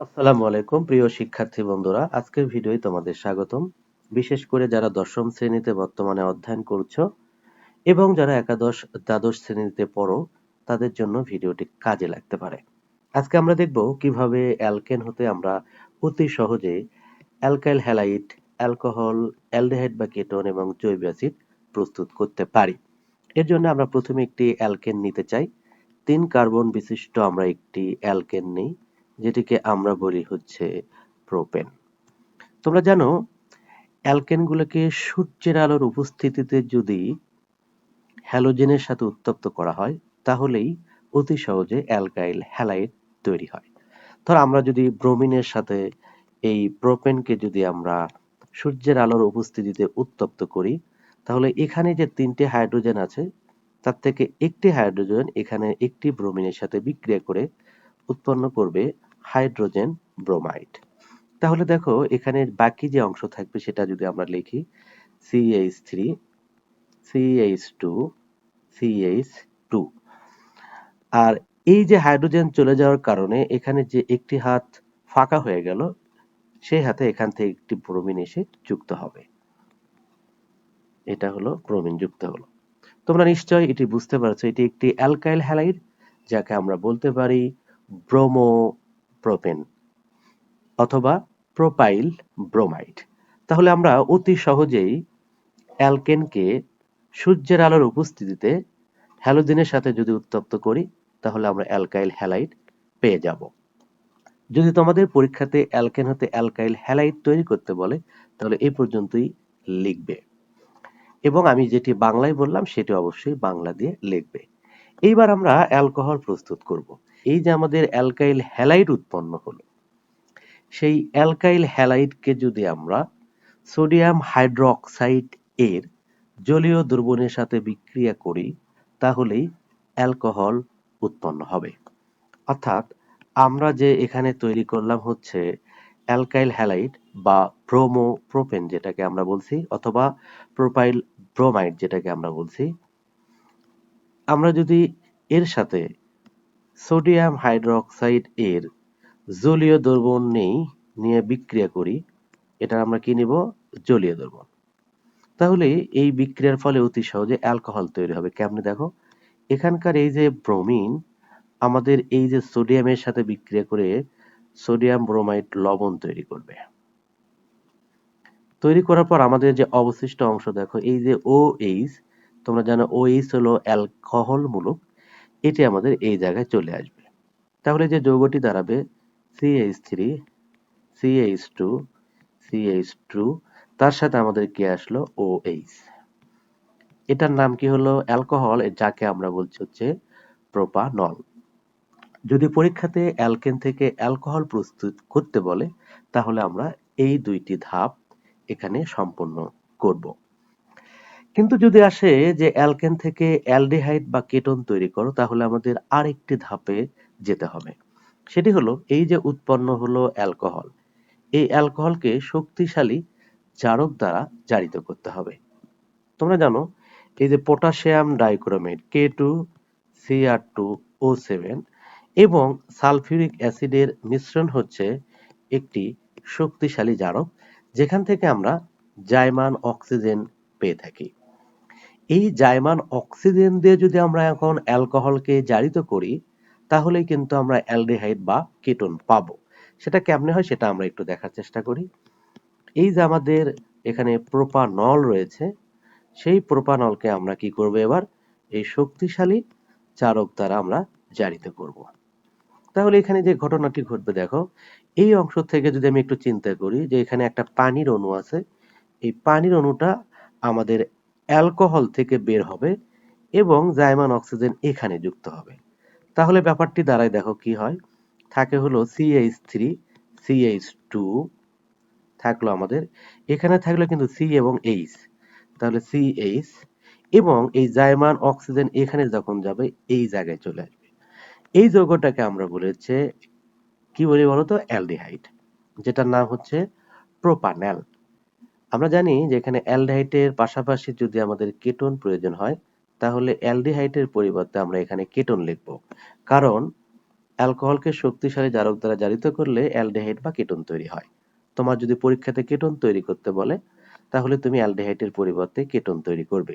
আসসালামু আলাইকুম, প্রিয় শিক্ষার্থী বন্ধুরা। আজকের ভিডিওয় তোমাদের স্বাগতম। বিশেষ করে যারা দশম শ্রেণীতে বর্তমানে অধ্যয়ন করছ এবং যারা একাদশ, দ্বাদশ শ্রেণীতে পড়ো, তাদের জন্য ভিডিওটি কাজে লাগতে পারে। আজকে আমরা দেখব কীভাবে অ্যালকেন হতে আমরা অতি সহজে অ্যালকাইল হ্যালাইড অ্যালকোহল, অ্যালডিহাইড বা কেটন এবং জৈব অ্যাসিড প্রস্তুত করতে পারি। এর জন্য আমরা প্রথমে একটি অ্যালকেন নিতে চাই। তিন কার্বন বিশিষ্ট আমরা একটি অ্যালকেন নিই। যেটিকে আমরা বলি হচ্ছে প্রোপেন তোমরা জানো, অ্যালকেনগুলোকে সূর্যের আলোর উপস্থিতিতে যদি হ্যালোজেনের সাথে উত্তপ্ত করা হয়, তাহলেই অতি সহজে অ্যালকাইল হ্যালাইড তৈরি হয়। ধর, আমরা যদি ব্রোমিনের সাথে এই প্রোপেনকে যদি আমরা সূর্যের আলোর উপস্থিতিতে উত্তপ্ত করি, তাহলে এখানে যে তিনটে হাইড্রোজেন আছে, তার থেকে একটি হাইড্রোজেন এখানে একটি ব্রোমিনের সাথে বিক্রিয়া করে উৎপন্ন করবে হাইড্রোজেন ব্রোমাইড। তাহলে দেখো, এখানে বাকি যে অংশ থাকবে সেটা যদি আমরা লিখি CH three CH two CH two আর এই যে হাইড্রোজেন চলে যাওয়ার কারণে এখানে যে একটি হাত ফাঁকা হয়ে গেল, সেই হাতে এখান থেকে একটি ব্রোমিন এসে যুক্ত হবে। এটা হলো ব্রোমিন যুক্ত হলো। তোমরা নিশ্চয়ই এটি বুঝতে পারছ, এটি একটি অ্যালকাইল হ্যালাইড, যাকে আমরা বলতে পারি ব্রোমো প্রোপেন অথবা প্রোপাইল ব্রোমাইড তাহলে আমরা অতি সহজেই অ্যালকেনকে সূর্যের আলোর উপস্থিতিতে হ্যালোজেনের সাথে যদি উত্তপ্ত করি, তাহলে আমরা অ্যালকাইল হ্যালাইড পেয়ে যাব। যদি তোমাদের পরীক্ষাতে অ্যালকেন হতে অ্যালকাইল হ্যালাইড তৈরি করতে বলে, তাহলে এই পর্যন্তই লিখবে। এবং আমি যেটি বাংলায় বললাম, সেটি অবশ্যই বাংলা দিয়ে লিখবে। এইবার আমরা অ্যালকোহল প্রস্তুত করব। এই যে আমাদের অ্যালকাইল হ্যালাইড উৎপন্ন হলো, সেই অ্যালকাইল হ্যালাইডকে যদি আমরা সোডিয়াম হাইড্রোক্সাইড এর জলীয় দ্রবণের সাথে বিক্রিয়া করি, তাহলেই অ্যালকোহল উৎপন্ন হবে। অর্থাৎ আমরা যে এখানে তৈরি করলাম হচ্ছে অ্যালকাইল হ্যালাইড বা ব্রোমো প্রোপেন যেটাকে আমরা বলছি, অথবা প্রোপাইল ব্রোমাইড যেটাকে আমরা বলছি, আমরা যদি এর সাথে সোডিয়াম হাইড্রোক্সাইড এর জলীয় দ্রবণ নেই, নিয়ে বিক্রিয়া করি। এটা আমরা কি নিব? জলীয় দ্রবণ। তাহলে এই বিক্রিয়ার ফলে অতি সহজে অ্যালকোহল তৈরি হবে। কেমনে দেখো? এখানকার এই যে ব্রোমিন, আমাদের এই যে সোডিয়ামের সাথে বিক্রিয়া করে সোডিয়াম ব্রোমাইড লবণ তৈরি করবে। তৈরি করার পর আমাদের যে অবশিষ্ট অংশ, দেখো, এই যে ও এইচ তোমরা জানো ও এইচ হলো অ্যালকোহল মূলক এটি আমাদের এই জায়গায় চলে আসবে। তাহলে যে যৌগটি দাঁড়াবে CH three CH two CH two তার সাথে আমাদের কি আসলো? ও এইচ এটার নাম কি হলো? অ্যালকোহল যাকে আমরা বলছি হচ্ছে প্রোপানল। যদি পরীক্ষাতে অ্যালকেন থেকে অ্যালকোহল প্রস্তুত করতে বলে, তাহলে আমরা এই দুইটি ধাপ এখানে সম্পন্ন করব। কিন্তু যদি আসে যে অ্যালকেন থেকে অ্যালডিহাইড বা কেটন তৈরি করো, তাহলে আমাদের আরেকটি ধাপে যেতে হবে। সেটি হলো, এই যে উৎপন্ন হলো অ্যালকোহল, এই অ্যালকোহলকে শক্তিশালী জারক দ্বারা জারিত করতে হবে। তোমরা জানো, এই যে potassium dichromate K two Cr two O seven এবং সালফিউরিক অ্যাসিডের মিশ্রণ হচ্ছে একটি শক্তিশালী জারক, যেখান থেকে আমরা জাইমান অক্সিজেন পেয়ে থাকি। এই জায়মান অক্সিজেন দিয়ে যদি আমরা এখন অ্যালকোহলকে জারিত করি, তাহলেই কিন্তু আমরা অ্যালডিহাইড বা কেটন পাবো। সেটা কেমনে হয় সেটা আমরা একটু দেখার চেষ্টা করি। এই যে আমাদের এখানে প্রোপানল রয়েছে, সেই প্রোপানলকে আমরা কি করব এবার? এই শক্তিশালী চারক দ্বারা আমরা জারিত করব। তাহলে এখানে যে ঘটনাটি ঘটবে দেখো, এই অংশ থেকে যদি আমি একটু চিন্তা করি যে এখানে একটা পানির অণু আছে, এই পানির অণুটা আমাদের অ্যালকোহল থেকে বের হবে এবং জাইমান অক্সিজেন এখানে যুক্ত হবে। তাহলে ব্যাপারটি দ্বারাই দেখো কি হয়। থাকে হলো সিএইচ থ্রি সিএইচ টু থাকল আমাদের। এখানে থাকল কিন্তু সি এবং এইচ তাহলে সিএইচ এবং এই জাইমান অক্সিজেন এখানে যখন যাবে, এই জায়গায় চলে আসবে। এই যৌগটাকে আমরা বলেছে, কি বলি বলতো? অ্যালডিহাইড, যেটার নাম হচ্ছে প্রোপানেল। আমরা জানি যে এখানে অ্যালডিহাইডের পাশাপাশি যদি আমাদের কেটন প্রয়োজন হয়, তাহলে অ্যালডিহাইডের পরিবর্তে আমরা এখানে কেটন লিখব। কারণ অ্যালকোহলকে শক্তিশালী জারক দ্বারা জারিত করলে অ্যালডিহাইড বা কেটন তৈরি হয়। তোমার যদি পরীক্ষাতে কেটন তৈরি করতে বলে, তাহলে তুমি অ্যালডিহাইডের পরিবর্তে কেটন তৈরি করবে।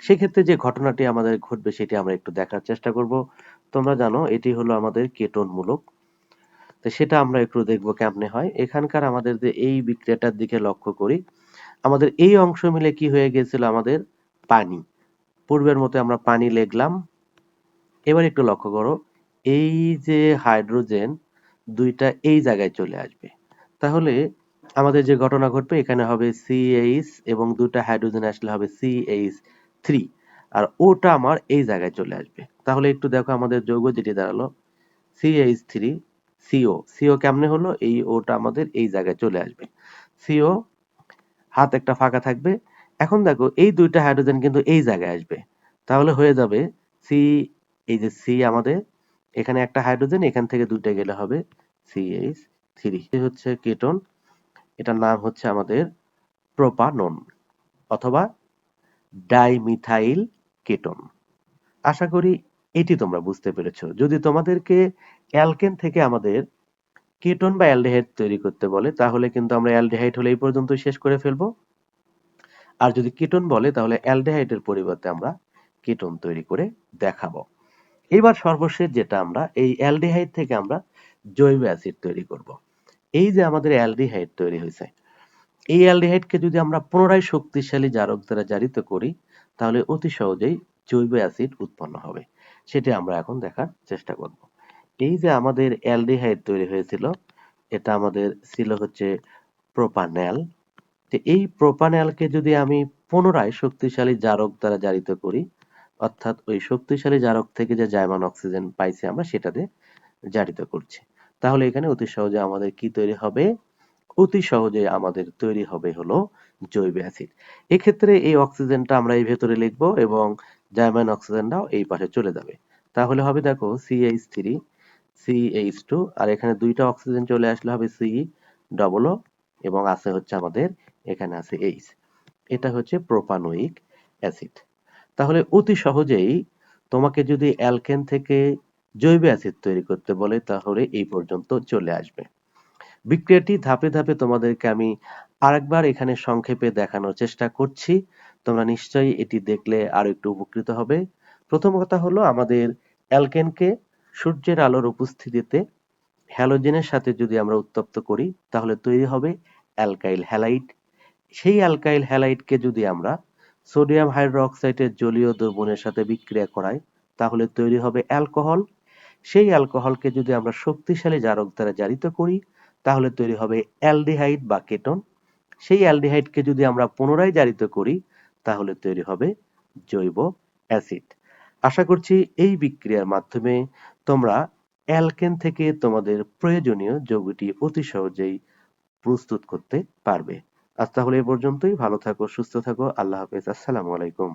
সেক্ষেত্রে যে ঘটনাটি আমাদের ঘটবে সেটি আমরা একটু দেখার চেষ্টা করব। তোমরা জানো, এটি হলো আমাদের কেটন মূলক। তো সেটা আমরা একটু দেখব কেমনে হয়। এখানকার আমাদের যে এই বিক্রিয়াটার দিকে লক্ষ্য করি আমাদের এই অংশ মিলে কি হয়ে গেছিল আমাদের? পানি। পূর্বের মতো আমরা পানি লিখলাম। এবার একটু লক্ষ্য করো, এই যে হাইড্রোজেন, দুইটা এই জায়গায় চলে আসবে। তাহলে আমাদের যে ঘটনা ঘটবে, এখানে হবে সিএইচ এবং দুটা হাইড্রোজেন আসলে হবে সিএইচ থ্রি আর ওটা আমার এই জায়গায় চলে আসবে। তাহলে একটু দেখো আমাদের যৌগ যেটি দাঁড়াল সিএইচ থ্রি সিও সিও কেমনে হলো? এই ওটা আমাদের এই জায়গায় চলে আসবে। সিও হাত একটা ফাঁকা থাকবে। এখন দেখো, এই দুইটা হাইড্রোজেন কিন্তু এই জায়গায় আসবে। তাহলে হয়ে যাবে সি এই যে সি আমাদের, এখানে একটা হাইড্রোজেন এখান থেকে দুইটা গেলে হবে সিএইচ থ্রি হচ্ছে কেটন, এটার নাম হচ্ছে আমাদের প্রোপানন অথবা ডাইমিথাইল কেটন। আশা করি এটি তোমরা বুঝতে পেরেছ। যদি তোমাদেরকে অ্যালকেন থেকে আমাদের কেটন বা অ্যালডিহাইড তৈরি করতে বলে, তাহলে কিন্তু আমরা অ্যালডিহাইড হলে এই পর্যন্ত শেষ করে ফেলব। আর যদি কেটন বলে, তাহলে অ্যালডিহাইডের পরিবর্তে আমরা কেটন তৈরি করে দেখাবো। এবার সর্বশেষ যেটা আমরা, এই অ্যালডিহাইড থেকে আমরা জৈব অ্যাসিড তৈরি করব। এই যে আমাদের অ্যালডিহাইড তৈরি হয়েছে, এই অ্যালডিহাইডকে যদি আমরা পুনরায় শক্তিশালী জারক দ্বারা জারিত করি, তাহলে অতি সহজেই জৈব অ্যাসিড উৎপন্ন হবে। সেটা আমরা এখন দেখার চেষ্টা করব। এই যে আমাদের অ্যালডিহাইড তৈরি হয়েছিল, এটা আমাদের ছিল হচ্ছে প্রোপানেল। তো এই প্রোপানেলকে যদি আমি পুনরায় শক্তিশালী জারক দ্বারা জারিত করি, অর্থাৎ ওই শক্তিশালী জারক থেকে যে জায়মান অক্সিজেন পাইছি আমরা সেটাতে জারিত করছি। তাহলে এখানে অতি সহজে আমাদের কি তৈরি হবে? অতি সহজে আমাদের তৈরি হবে হলো জৈব অ্যাসিড। এক্ষেত্রে এই অক্সিজেনটা আমরা এই ভেতরে লিখব এবং জার্মান অক্সিজেনটাও এই পাশে চলে যাবে। তাহলে হবে দেখো সিএইচ থ্রি সিএইচ টু আর এখানে দুইটা অক্সিজেন চলে আসলে হবে সি ডবল এবং আছে হচ্ছে আমাদের, এখানে আছে এইচ এটা হচ্ছে প্রোপানোইক অ্যাসিড তাহলে অতি সহজেই তোমাকে যদি অ্যালকেন থেকে জৈব অ্যাসিড তৈরি করতে বলে, তাহলে এই পর্যন্ত চলে আসবে। বিক্রিয়াটি ধাপে ধাপে তোমাদেরকে আমি আরেকবার এখানে সংক্ষেপে দেখানোর চেষ্টা করছি। তোমরা নিশ্চয়ই এটি দেখলে আরও একটু উপকৃত হবে। প্রথম কথা হলো আমাদের অ্যালকেনকে সূর্যের আলোর উপস্থিতিতে হ্যালোজেনের সাথে যদি আমরা উত্তপ্ত করি, তাহলে তৈরি হবে অ্যালকাইল হ্যালাইড সেই অ্যালকাইল হ্যালাইডকে যদি আমরা সোডিয়াম হাইড্রোক্সাইডের জলীয় দ্রবণের সাথে বিক্রিয়া করাই, তাহলে তৈরি হবে অ্যালকোহল। সেই অ্যালকোহলকে যদি আমরা শক্তিশালী জারক দ্বারা জারিত করি, তাহলে তৈরি হবে অ্যালডিহাইড বা কেটন। সেই অ্যালডিহাইডকে যদি আমরা পুনরায় জারিত করি, তাহলে তৈরি হবে জৈব অ্যাসিড। আশা করছি এই বিক্রিয়ার মাধ্যমে তোমরা অ্যালকেন থেকে তোমাদের প্রয়োজনীয় যৌগটি অতি সহজেই প্রস্তুত করতে পারবে। আজ তাহলে এ পর্যন্তই। ভালো থাকো, সুস্থ থাকো। আল্লাহ হাফেজ। আসসালামু আলাইকুম।